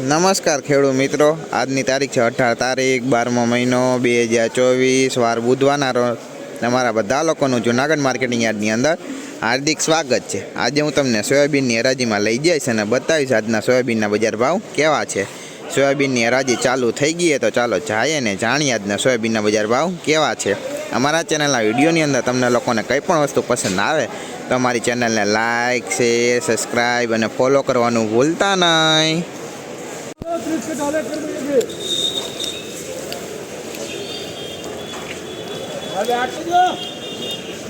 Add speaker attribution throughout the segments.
Speaker 1: નમસ્કાર ખેડૂત મિત્રો. આજની તારીખ છે અઢાર તારીખ, બારમો મહિનો, બે હજાર ચોવીસ, વાર બુધવારના રોજ તમારા બધા લોકોનું જુનાગઢ માર્કેટિંગ યાર્ડની અંદર હાર્દિક સ્વાગત છે. આજે હું તમને સોયાબીનની હરાજીમાં લઈ જઈશ અને બતાવીશ આજના સોયાબીનના બજાર ભાવ કેવા છે. સોયાબીનની હરાજી ચાલુ થઈ ગઈ તો ચાલો જાઈએ ને જાણીએ આજના સોયાબીનના બજાર ભાવ કેવા છે. અમારા ચેનલના વિડીયોની અંદર તમને લોકોને કંઈ પણ વસ્તુ પસંદ આવે તો અમારી ચેનલને લાઇક શેર, સબસ્ક્રાઈબ અને ફોલો કરવાનું ભૂલતા નહીં.
Speaker 2: હવે આટલું જો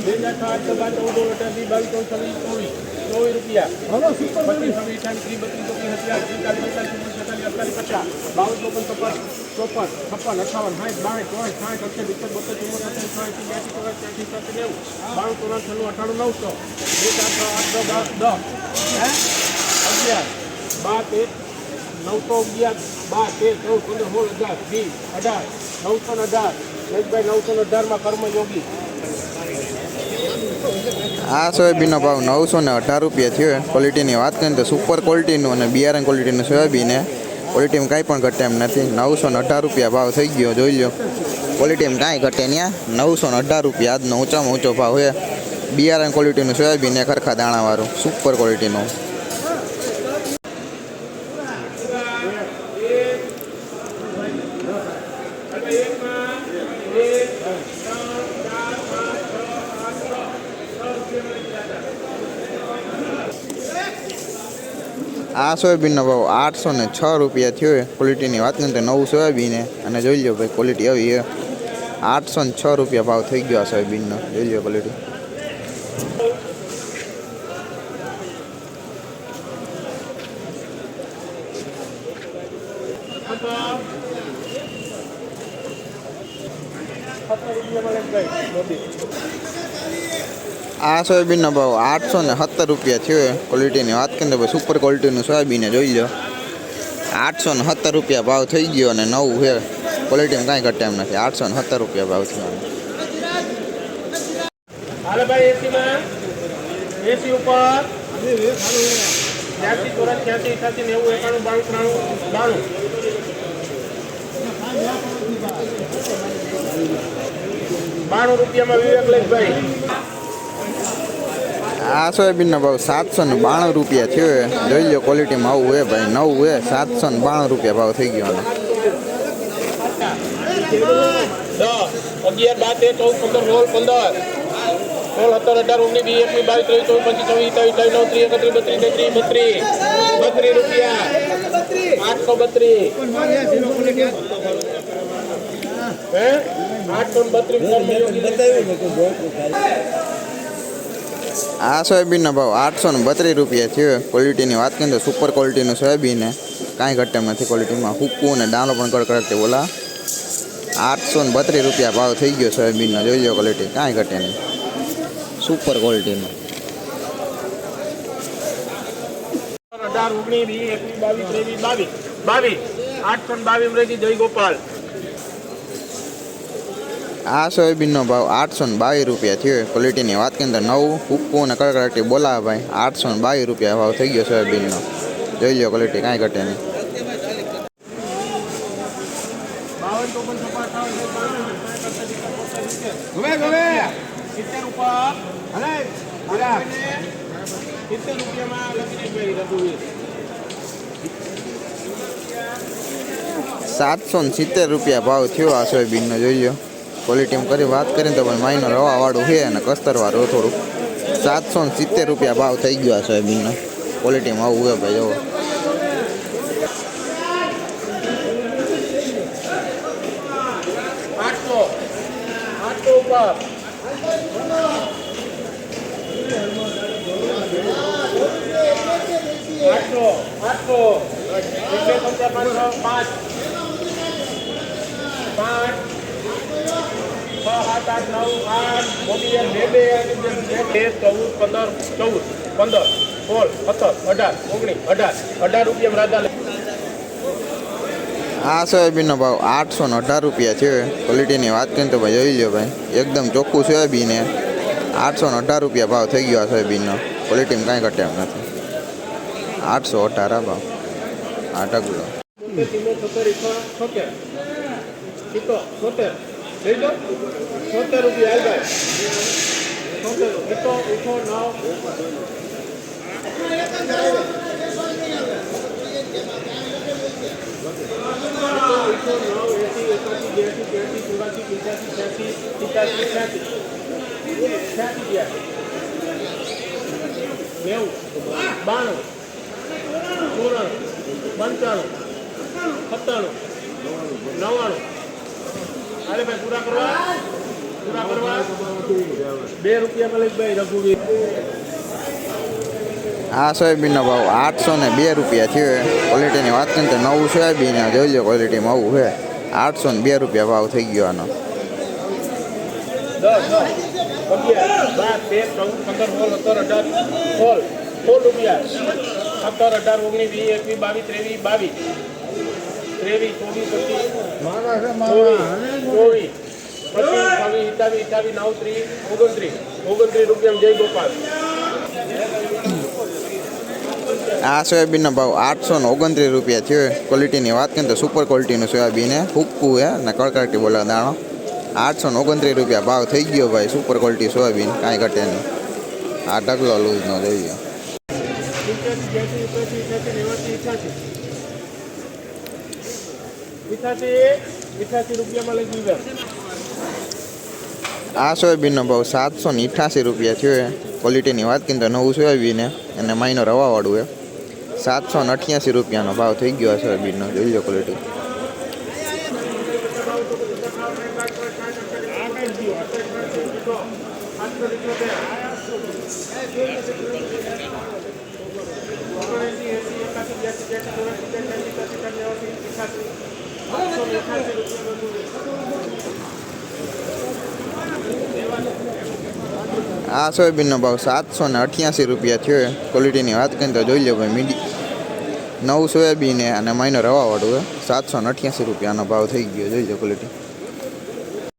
Speaker 2: બે હજાર આઠ તો બાર ચૌદ અઢાર બાવીસ ચોવીસ છવ્વીસ ચોવીસ ચોવીસ રૂપિયા. હવે સુપર પચીસ છવ્વીસ અઠાવીસ ત્રીસ બત્રીસ ચોત્રીસ સત્યાવીસ પિસ્તાલીસ બેતાલીસ ચુમ્માલીસ છેતાલીસ અડતાલીસ પચાસ બાવન ચોપન ચોપન ચોપન છપ્પન અઠાવન સાઠ બાવીસ ચોવીસ સાઠ અઠ્યાવીસ ઇકસઠ બોતેર ચુમ્મોતેર અઠ્યાવીસ છ્યાસી બ્યાસી ચોરાસી ત્યાંસી ત્યાંસી નેવું બાણું ચોરાણું છન્નું અઠાણું નવસો. એક આઠ આઠ દસ દસ હે? અગિયાર બાર તેર નવસો અગિયાર બાર તેર ચૌદ પંદર, સોળ, અઢાર વીસ અઢાર, નવસો ને અઢાર. જયેશભાઈ નવસો ને અઢારમાં કર્મયોગી.
Speaker 1: આ સોયાબીનનો ભાવ નવસો ને અઢાર રૂપિયા થયો. ક્વોલિટીની વાત કરીએ તો સુપર ક્વોલિટીનું અને બિયારણ ક્વોલિટીનું સોયાબીન ક્વોલિટીમાં કાંઈ પણ ઘટે એમ નથી. નવસો ને અઢાર રૂપિયા ભાવ થઈ ગયો, જોઈ લો ક્વોલિટીમાં કાંઈ ઘટે ત્યાં નવસો ને અઢાર રૂપિયા આજનો ઊંચામાં ઊંચો ભાવ છે. બિયારણ ક્વોલિટીનું સોયાબીન ખરખા દાણાવાળું. સુપર ક્વોલિટીનું આ સોયાબીનનો ભાવ આઠસો ને છ રૂપિયા થયો ક્વોલિટીની વાત કરીએ તો નવું સોયાબીન અને જોઈ લો ભાઈ, ક્વોલિટી આવી એ આઠસો ને છ રૂપિયા ભાવ થઈ ગયો આ સોયાબીનનો. જોઈ લો ક્વોલિટી. આ સોયાબીનનો ભાવ આઠસો ને સત્તર રૂપિયા થયો ક્વોલિટીની વાત કરીને ભાઈ સુપર ક્વોલિટીનું સોયાબીન જોઈ લો. આઠસો ને સત્તર રૂપિયા ભાવ થઈ ગયો અને નવું છે. ક્વોલિટીમાં કાંઈ ઘટે એમ નથી. આઠસો ને સત્તર રૂપિયા ભાવ થયો
Speaker 2: બાણું રૂપિયામાં વિવેક લઈ માં એસી ઉપર ત્યાંસી ચોરાસી ત્યાંસી અઠાસી નેવું એકાણું બાણું ત્રાણું બાણું બાણું રૂપિયામાં વિવેક લેશભાઈ
Speaker 1: આ સોયાબીનનો ભાવ સાતસો ને બાણું રૂપિયા થયો જોઈ લો ક્વોલિટીમાં આવું હોય ભાઈ નવું હોય સાતસો ને બાણું રૂપિયા ભાવ થઈ ગયો
Speaker 2: સોળ સત્તર અઢાર ઓગણીસ વીસ એકવીસ બાવીસ ત્રેવીસ ચોવીસ પચીસ છવ્વીસ સત્તાવીસ અઠ્ઠાવીસ નવ ત્રીસ એકત્રીસ બત્રીસ તેત્રીસ બત્રીસ બત્રીસ રૂપિયા આઠસો બત્રીસ હે આઠસો બત્રીસ
Speaker 1: આ સોયાબીનનો ભાવ આઠસો ને બત્રીસ રૂપિયા થયો છે ક્વોલિટીની વાત કરીએ તો સુપર ક્વોલિટીનું સોયાબીન કાંઈ ઘટે નથી ક્વોલિટીમાં હુક્કું અને દાણો પણ કડકડક બોલા આઠસો ને બત્રીસ રૂપિયા ભાવ થઈ ગયો સોયાબીનનો. જોઈ લો ક્વોલિટી કાંઈ ઘટે નહીં. સુપર ક્વોલિટીનો
Speaker 2: અઢાર ઓગણીસ એકવીસ બાવીસ ત્રેવીસ બાવીસ. બાવીસ. આઠસો બાવીસ જય ગોપાલ.
Speaker 1: આ સોયાબીનનો ભાવ આઠસો ને બાવીસ રૂપિયા થયો. ક્વોલિટીની વાત કરીએ તો નવું હુક્કું અને કડકડાટી બોલાવે ભાઈ. આઠસો ને બાવીસ રૂપિયા ભાવ થઈ ગયો સોયાબીનનો. જોઈ લો ક્વોલિટી કાંઈ ઘટે નહીં. સાતસો ને સિત્તેર રૂપિયા ભાવ થયો આ સોયાબીનનો જોઈ લો ક્વોલિટીમાં કરી વાત કરીને તો પણ માઇનો રવાવાળું છે અને કસ્તરવાળું થોડું સાતસો ને સિત્તેર રૂપિયા ભાવ થઈ ગયો આ સોયાબીનનો ક્વોલિટીમાં આવું છે ભાઈ, જવો.
Speaker 2: પાંચ ઉપર આઠસો આઠસો એકસો પંચાવન પાંચસો પાંચ પાંચ છ સાત આઠ નવ
Speaker 1: આ સોયાબીનનો ભાવ, આઠસો ને અઢાર રૂપિયા છે. ક્વોલિટીની વાત કરીએ તો ભાઈ જોઈ લો ભાઈ, એકદમ ચોખ્ખું સોયાબીન આઠસો ને અઢાર રૂપિયા ભાવ થઈ ગયો આ સોયાબીનનો ક્વોલિટીમાં કાંઈ ઘટે એમ નથી. આઠસો અઢાર આ ભાવ. આ ઢગલો.
Speaker 2: છોતેર રૂપિયા હાલ સોતેર છોતેર. ઈઠો નાવ. નેવું. બાણું. ચોરાણું. પંચાણું. સત્તાણું. નવ્વાણું. અરે ભાઈ પૂરા કરવા. પૂરા કરવા. બે રૂપિયા મલેશભાઈ રઘુવીર.
Speaker 1: આ સોયાબીનનો ભાવ આઠસો ને બે રૂપિયા થયો ક્વોલિટીની વાત કરીને તો નવું સોયાબીન જોઈ લો ક્વોલિટીમાં આવું છે. આઠસો ને બે રૂપિયા ભાવ થઈ ગયો આનો.
Speaker 2: રૂપિયા. સત્તર અઢાર ઓગણીસ વીસ એકવીસ બાવીસ ત્રેવીસ બાવીસ. ત્રેવીસ ચોવીસ પચીસ ચોવીસ ચોવીસ છવ્વીસ સત્તાવીસ અઠાવીસ નવ ત્રીસ ઓગણત્રીસ. ઓગણત્રીસ રૂપિયા જય ગોપાલ.
Speaker 1: આ સોયાબીનનો ભાવ આઠસો ને ઓગણત્રીસ રૂપિયા થયો ક્વોલિટીની વાત કરીએ તો સુપર ક્વોલિટીનું સોયાબીન છે. હુક્કું હે ને કડકડતી બોલા દાણો. આઠસો ને ઓગણત્રીસ રૂપિયા ભાવ થઈ ગયો ભાઈ સુપર ક્વોલિટી સોયાબીન. કાંઈ ઘટે નહીં. આ ઢગલો લૂઝનો જોઈએ
Speaker 2: પંચ્યાસી બ્યાસી એકાસી અઠ્યાસી નેવાસી અઠ્યાસી અઠ્યાસી અઠ્યાસી રૂપિયામાં લઈ ગયું
Speaker 1: આ સોયાબીનનો ભાવ સાતસો ને અઠ્યાસી રૂપિયા થયો છે ક્વોલિટીની વાત કરીને તો નવું સોયાબીન અને માઇનો રવાવાળું છે સાતસો ને અઠ્યાસી રૂપિયાનો ભાવ થઈ ગયો આ સોયાબીનનો જોઈ લો ક્વોલિટી આ સોયાબીનનો ભાવ સાતસો ને અઠ્યાસી રૂપિયા થયો છે ક્વોલિટીની વાત કરીએ તો જોઈ લો ભાઈ મીડી નવું સોયાબીન છે અને માઇનો રવાવાળું છે સાતસો ને અઠ્યાસી રૂપિયાનો ભાવ થઈ ગયો જોઈ લો ક્વોલિટી